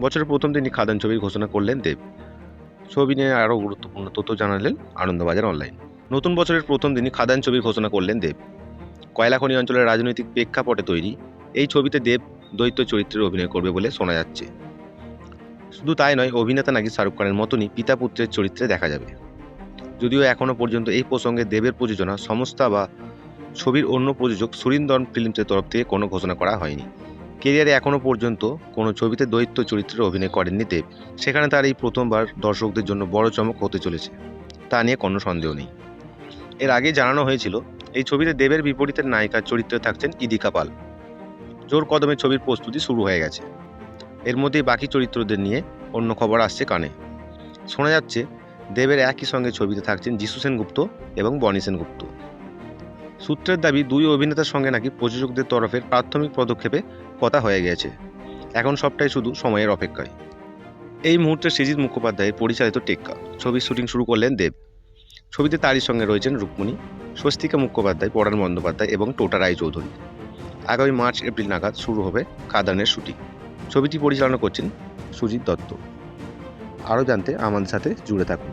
বছরের প্রথম দিনই খাদান ছবির ঘোষণা করলেন দেব। ছবি নিয়ে আরও গুরুত্বপূর্ণ তথ্য জানালেন আনন্দবাজার অনলাইন নতুন বছরের প্রথম দিনই খাদান ছবির ঘোষণা করলেন দেব। কয়লাখনি অঞ্চলের রাজনৈতিক প্রেক্ষাপটে তৈরি, এই ছবিতে দেব দ্বৈত চরিত্রে অভিনয় করবে বলে শোনা যাচ্ছে। শুধু তাই নয়, অভিনেতা নাকি শাহরুখ খানের মতনই পিতা পুত্রের চরিত্রে দেখা যাবে। যদিও এখনও পর্যন্ত এই প্রসঙ্গে দেবের প্রযোজনা, সংস্থা বা ছবির অন্য প্রযোজক সুরিন্দর ফিল্মসের তরফ থেকে কোনো ঘোষণা করা হয়নি। কেরিয়ারে এখনও পর্যন্ত কোনো ছবিতে দ্বৈত চরিত্রে অভিনয় করেননি দেব। সেখানে তার এই প্রথমবার দর্শকদের জন্য বড় চমক হতে চলেছে। তা নিয়ে কোনো সন্দেহ নেই। এর আগে জানানো হয়েছিল, এই ছবিতে দেবের বিপরীতের নায়িকার চরিত্রে থাকছেন ইদিকা পাল। জোর কদমে ছবির প্রস্তুতি শুরু হয়ে গেছে। এর মধ্যেই বাকি চরিত্রদের নিয়ে অন্য খবর আসছে কানে। শোনা যাচ্ছে, দেবের একই সঙ্গে ছবিতে থাকছেন যিশু সেনগুপ্ত এবং বনি সেনগুপ্ত। সূত্রের দাবি দুই অভিনেতার সঙ্গে নাকি প্রযোজকদের তরফের প্রাথমিক পদক্ষেপে কথা হয়ে গেছে এখন সবটাই শুধু সময়ের অপেক্ষায়। এই মুহূর্তে সৃজিত মুখোপাধ্যায়ের পরিচালিত টেক্কা। ছবির শুটিং শুরু করলেন দেব। ছবিতে তারই সঙ্গে রয়েছেন রুক্মণী স্বস্তিকা মুখোপাধ্যায়, পরাণ বন্দ্যোপাধ্যায় এবং টোটা রায়চৌধুরী। আগামী মার্চ, এপ্রিল নাগাদ শুরু হবে কাদানের শুটিং। ছবিটি পরিচালনা করছেন সুজিত দত্ত। আরও জানতে আমাদের সাথে জুড়ে থাকুন।